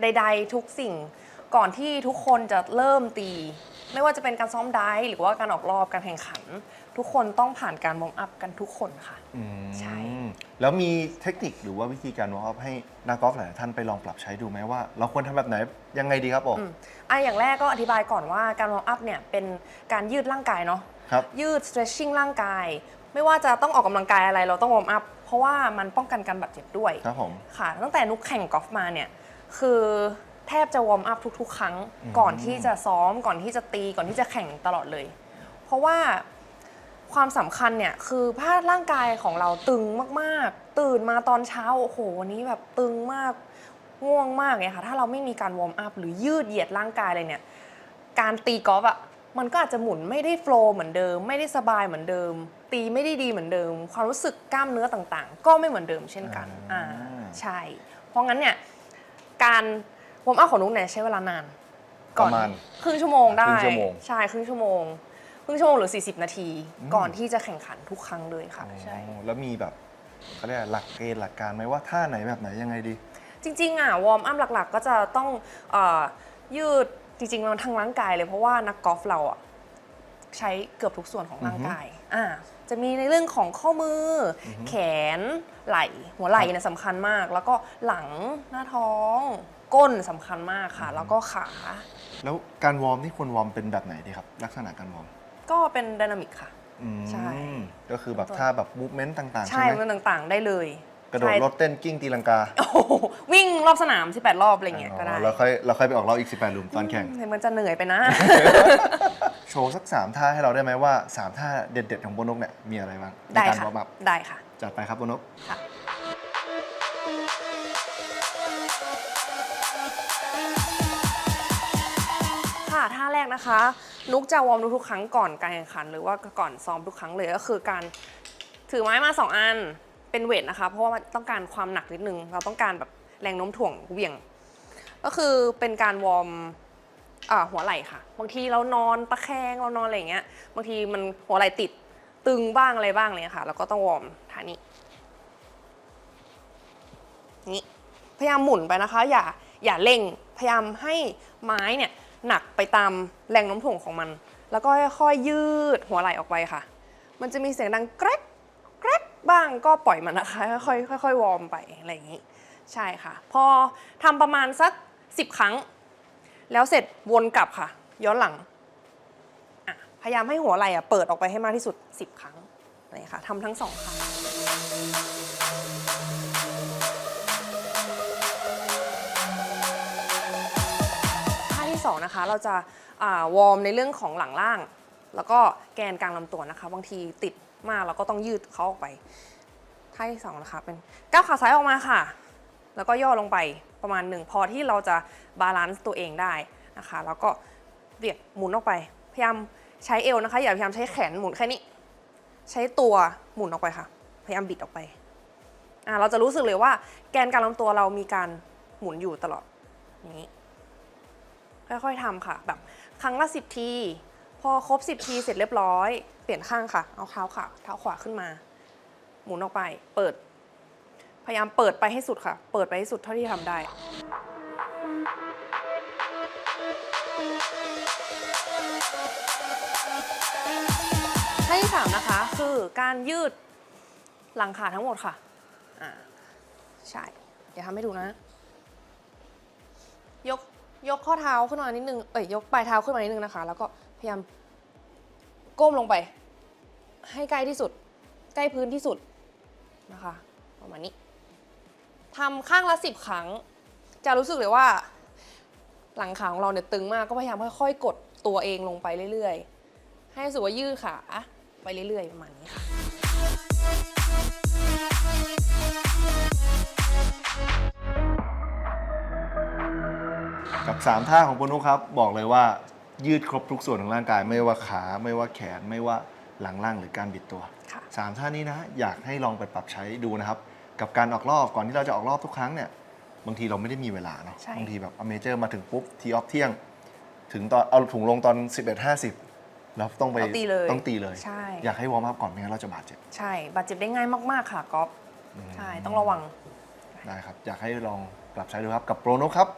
ใด ๆ ทุกสิ่ง ก่อนที่ทุกคนจะเริ่มตี ไม่ว่าจะเป็นการซ้อมได้หรือว่าการออกรอบการแข่งขัน ทุกคนต้องผ่านการวอร์มอัพกันทุกคนค่ะ อืมใช่ แล้วมีเทคนิคหรือว่าวิธีการวอร์มอัพให้นักกอล์ฟหลายท่านไปลองปรับใช้ดูไหมว่า เราควรทำแบบไหนยังไงดีครับผมอืมอะอย่างแรกก็อธิบายก่อนว่าการวอร์มอัพเนี่ยเป็นการยืดร่างกายเนาะ ครับ ยืด stretching ร่างกาย ไม่ว่าจะต้องออกกำลังกายอะไรเราต้องวอร์มอัพ เพราะว่ามันป้องกันการบาดเจ็บด้วยครับผม ค่ะ ตั้งแต่นุกแข่งกอล์ฟมาเนี่ย คือแทบจะวอร์มอัพทุก ๆ ครั้งอืมก่อนที่จะซ้อมก่อนที่จะตีก่อนที่จะแข่งตลอดเลย เพราะว่าความสำคัญเนี่ยคือถ้าร่างกายของเราตึงมากๆ ตื่นมาตอนเช้าโอ้โหวันนี้แบบตึงมากง่วงมากเลยค่ะถ้าเราไม่มีการวอร์มอัพหรือยืดเหยียดร่างกายเลยเนี่ยการตีกอล์ฟอะมันก็อาจจะหมุนไม่ได้โฟล์เหมือนเดิม ไม่ได้สบายเหมือนเดิม ตีไม่ได้ดีเหมือนเดิม ความรู้สึกกล้ามเนื้อต่างๆ ก็ไม่เหมือนเดิมเช่นกันอ่าอ่าใช่ เพราะงั้นเนี่ย การวอร์มอัพของนุ๊กเนี่ยใช้เวลานานประมาณครึ่งชั่วโมงได้ครึ่งชั่วโมง ใช่ครึ่งชั่วโมงครึ่งชั่วโมงหรือ 40 นาทีอืมก่อนที่จะแข่งขันทุกครั้งเลยค่ะใช่อ๋อแล้วมีแบบเขาเรียกอะไรหลักเกณฑ์หลักการไหมว่าท่าไหนแบบไหนยังไงดี จริงๆอะวอร์มอัพหลักๆ ก็จะต้องเออยืดจริงๆมันทั้งร่างกายเลยเพราะว่านักกอล์ฟเราอะใช้เกือบทุกส่วนของร่างกายอ่า จะมีในเรื่องของข้อมือออฮึแขนไหล่หัวไหล่ครับเนี่ยสำคัญมาก แล้วก็หลังหน้าท้อง ก้นสำคัญมากค่ะ แล้วก็ขา แล้วการวอร์มที่ควรวอร์มเป็นแบบไหนดีครับ ลักษณะการวอร์มก็เป็นไดนามิกค่ะ อืมใช่ ก็คือแบบท่าแบบมูฟเมนต์ต่างๆ ใช่ใช่ไหมมันต่างๆได้เลย กระโดดใช่ รถเต้นกิ้งตีลังกาโอ้โหวิ่งรอบสนาม 18 รอบอะไรเงี้ยก็ได้อ๋อแล้วค่อยเราค่อยไปออกรอบอีก 18หลุมตอนแข่งเดี๋ยวมันจะเหนื่อยไปนะ โชว์สัก 3 ท่าให้เราได้ไหมว่า 3 ท่าเด็ด ๆ ของโบนกเนี่ยมีอะไรบ้างในได้การค่ะ วอร์มอัพได้ค่ะ จัดไปครับโบนก ค่ะค่ะท่าแรกนะคะ นุกจะวอร์มทุกๆครั้งก่อนการแข่งขัน หรือว่าก่อนซ้อมทุกครั้งเลยก็คือการถือไม้มา2อัน เป็นเวทนะคะ เพราะว่ามันต้องการความหนักนิดนึง เราต้องการแบบแรงโน้มถ่วงเหวี่ยง ก็คือเป็นการวอร์มอ่าหัวไหล่ค่ะ บางทีเรานอนตะแคงเรานอนอะไรอย่างเงี้ย บางทีมันหัวไหล่ติดตึงบ้างอะไรบ้างเลยค่ะ แล้วก็ต้องวอร์มท่านี้นี้พยายามหมุนไปนะคะ อย่าอย่าเร่ง พยายามให้ไม้เนี่ยหนักไปตามแรงโน้มถ่วงของมัน แล้วก็ค่อยยืดหัวไหล่ออกไปค่ะ มันจะมีเสียงดังแกรกแกรก บ้างก็ปล่อยมันนะคะ ค่อยๆค่อยๆวอร์มไปอะไรอย่างนี้ ใช่ค่ะ พอทำประมาณสัก 10 ครั้ง แล้วเสร็จวนกลับค่ะ ย้อนหลัง พยายามให้หัวไหล่เปิดออกไปให้มากที่สุด 10 ครั้งนี่ค่ะทำทั้งสองครั้งท่าที่สองนะคะเราจะาวอร์มในเรื่องของหลังล่าง แล้วก็แกนกลางลำตัวนะคะ บางทีติด มากเราก็ต้องยืดเขาออกไปท่าที่สองนะคะเป็นก้าวขาซ้ายออกมาค่ะ แล้วก็ย่อลงไปประมาณหนึ่งพอที่เราจะบาลานซ์ตัวเองได้นะคะ แล้วก็เบียดหมุนออกไป พยายามใช้เอวนะคะ อย่าพยายามใช้แขนหมุนแค่นี้ ใช้ตัวหมุนออกไปค่ะ พยายามบิดออกไปอ่าเราจะรู้สึกเลยว่าแกนกลางลำตัวเรามีการหมุนอยู่ตลอดนี้ค่อยๆทำค่ะแบบครั้งละสิบที พอครบสิบทีเสร็จเรียบร้อย เปลี่ยนข้างค่ะ เอาเท้าขาเท้าขวาขึ้นมา หมุนออกไป เปิด พยายามเปิดไปให้สุดค่ะ เปิดไปให้สุดเท่าที่ทำได้ ท่าที่สามนะคะ คือการยืดหลังขาทั้งหมดค่ะ อ่า ใช่ เดี๋ยวทำให้ดูนะ ยก ยกข้อเท้าขึ้นมานิดนึง เอ้ย ยกปลายเท้าขึ้นมานิดนึงนะคะ แล้วก็ พยายามก้มลงไป ให้ใกล้ที่สุด ใกล้พื้นที่สุดนะคะประมาณนี้ทำข้างละสิบครั้ง จะรู้สึกเลยว่า หลังขาของเราเนี่ยตึงมากก็พยายามค่อยๆ กดตัวเองลงไปเรื่อยๆ ให้สึกว่ายืดขาไปเรื่อยๆ ประมาณนี้ค่ะกับ 3 ท่าของโบนุครับ บอกเลยว่า ยืดครบทุกส่วนของร่างกาย ไม่ว่าขาไม่ว่าแขนไม่ว่าหลังล่างหรือการบิดตัวค่ะ สามท่านี้นะ อยากให้ลองไปปรับใช้ดูนะครับ กับการออกรอบก่อนที่เราจะออกรอบทุกครั้งเนี่ยบางทีเราไม่ได้มีเวลาเนาะใช่ บางทีแบบอเมเจอร์มาถึงปุ๊บทีออฟเที่ยง ถึงตอนเอาถุงลงตอน 11.50แล้วต้องไปต้องตีเลยต้องตีเลย ใช่ อยากให้วอร์มอัพก่อนไม่งั้นเราจะบาดเจ็บใช่ บาดเจ็บได้ง่ายมาก ๆ ค่ะก๊อฟใช่ ต้องระวัง ได้ครับ อยากให้ลองปรับใช้ดูครับกับโปรโนครับ